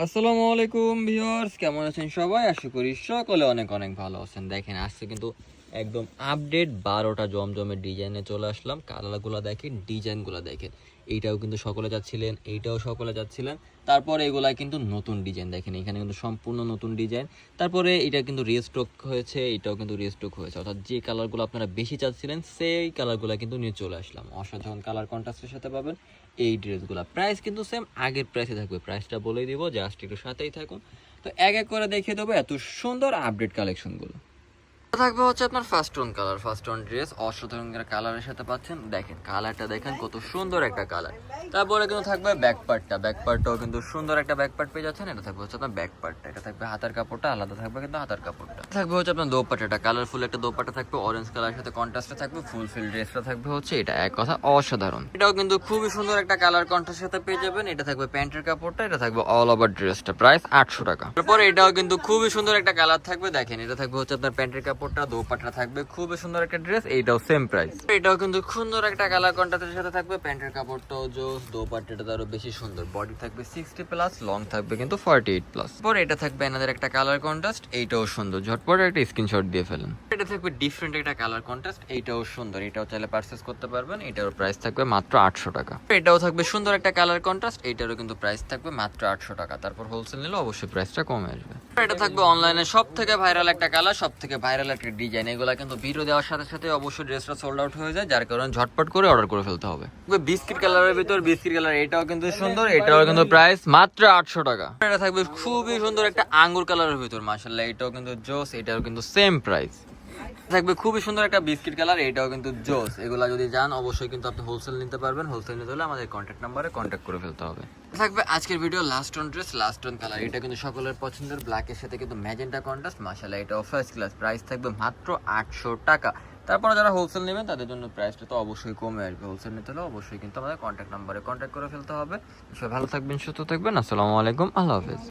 আসসালামু আলাইকুম ভিউয়ার্স, কেমন আছেন সবাই? আশা করি সকলে অনেক অনেক ভালো আছেন। দেখেন, আজকে কিন্তু একদম আপডেট বারোটা জমজমের ডিজাইনে চলে আসলাম। কালারগুলো দেখেন ডিজাইনগুলো দেখেন। এইটাও কিন্তু সকলে যাচ্ছিলেন, এইটাও সকলে যাচ্ছিলেন। তারপরে এগুলা কিন্তু নতুন ডিজাইন দেখেন, এখানে কিন্তু সম্পূর্ণ নতুন ডিজাইন তারপরে এটা কিন্তু রিস্টক হয়েছে, এটাও কিন্তু রিস্টক হয়েছে। অর্থাৎ যে কালারগুলো আপনারা বেশি চাচ্ছিলেন, সেই কালারগুলো কিন্তু নিয়ে চলে আসলাম। অসাধারণ কালার কন্ট্রাস্টের সাথে পাবেন এই ড্রেসগুলো প্রাইস কিন্তু সেম আগের প্রাইসে থাকবে। প্রাইসটা বলেই দিব জাস্ট একটু সাথেই থাকুন। তো এক এক করে দেখিয়ে দেবো এত সুন্দর আপডেট কালেকশনগুলো থাকবে হচ্ছে আপনার first tone colour first tone dress অসাধারণ কালারের সাথে পাচ্ছেন। দেখেন কালারটা দেখেন, কত সুন্দর একটা কালার তারপরে কিন্তু থাকবে ব্যাক পার্টটা ব্যাক পার্টটাও কিন্তু সুন্দর একটা ব্যাক পার্ট পেয়ে যাচ্ছেন। এটা থাকবে হচ্ছে আপনার ব্যাক পার্টটা এটা থাকবে হাতার কাপড়টা, আলাদা থাকবে কিন্তু হাতার কাপড়টা। থাকবে হচ্ছে আপনার দোপাট্টাটা। কালারফুল একটা দোপাট্টা থাকবে অরেঞ্জ কালারের সাথে কন্ট্রাস্টে থাকবে ফুল ফিল ড্রেসটা থাকবে হচ্ছে এটা। এক কথা অসাধারণ। এটাও কিন্তু খুবই সুন্দর একটা কালার কন্ট্রাস্টের সাথে পেয়ে যাবেন। এটা থাকবে প্যান্টের কাপড়টা, এটা থাকবে অল ওভার ড্রেসটা প্রাইস আটশো টাকা। তারপরে এটাও কিন্তু খুবই সুন্দর একটা কালার থাকবে। দেখেন, এটা থাকবে হচ্ছে আপনার প্যান্টের কাপড়টা, দোপাট্টা থাকবে খুব সুন্দর একটা ড্রেস এইটাও সেম প্রাইস এটাও কিন্তু সুন্দর একটা কালার কন্ট্রাস্টের সাথে থাকবে, প্যান্টের কাপড়টাও জোস, দোপাট্টাটা আরও বেশি সুন্দর। বডি থাকবে সিক্সটি প্লাস লং থাকবে কিন্তু ফর্টি এইট প্লাস পরে এটা থাকবে এনাদের একটা কালার কন্ট্রাস্ট এইটাও সুন্দর। ঝটপট একটা স্ক্রিনশট দিয়ে ফেলেন। এটা থাকবে ডিফারেন্ট একটা কালার কন্ট্রাস্ট এইটাও সুন্দর, এটাও চাইলে পারচেস করতে পারবেন এটার প্রাইস থাকবে মাত্র আটশো টাকা। এটাও থাকবে সুন্দর একটা কালার কন্ট্রাস্ট এইটারও কিন্তু প্রাইস থাকবে মাত্র আটশো টাকা, তারপর হোলসেল নিলে অবশ্যই প্রাইসটা কমে আসবে। এটা থাকবে অনলাইনে সব থেকে ভাইরাল একটা কালার সব থেকে ভাইরাল একটা ডিজাইন এগুলা কিন্তু ভিডিও দেওয়ার সাথে সাথে অবশ্যই ড্রেসটা সোল্ড আউট হয়ে যায়, যার কারণে ঝটপট করে অর্ডার করে ফেলতে হবে। বিস্কিট কালারের ভিতর বিস্কিট কালার এটাও কিন্তু সুন্দর, এটাও কিন্তু প্রাইস মাত্র আটশো টাকা। এটা থাকবে খুবই সুন্দর একটা আঙ্গুর কালারের ভিতর মাসাল্লাহ এটাও কিন্তু জোস এটাও কিন্তু সেম প্রাইস থাকবে খুবই সুন্দর একটা বিস্কিট কালার, এটাও কিন্তু জোস। এগুলা যদি যান, অবশ্যই কিন্তু আপনি হোলসেল নিতে পারবেন। হোলসেল নিতে হলে আমাদের কন্ট্যাক্ট নাম্বারে কন্ট্যাক্ট করে ফেলতে হবে। থাকবে আজকের video last on dress last on colour এটা কিন্তু সকলের পছন্দের ব্ল্যাকের সাথে কিন্তু ম্যাজেন্টা কন্ট্রাস্ট মাসাল্লাহ এটা ফার্স্ট ক্লাস প্রাইস থাকবে মাত্র আটশো টাকা। তারপরে যারা হোলসেল নেবেন, তাদের জন্য প্রাইসটা তো অবশ্যই কমে আসবে। হোলসেল নিতে হলে অবশ্যই কিন্তু আমাদের কন্ট্যাক্ট নাম্বারে কন্ট্যাক্ট করে ফেলতে হবে। সবাই ভালো থাকবেন, সুস্থ থাকবেন। আসসালামু আলাইকুম। আল্লাহ হাফেজ।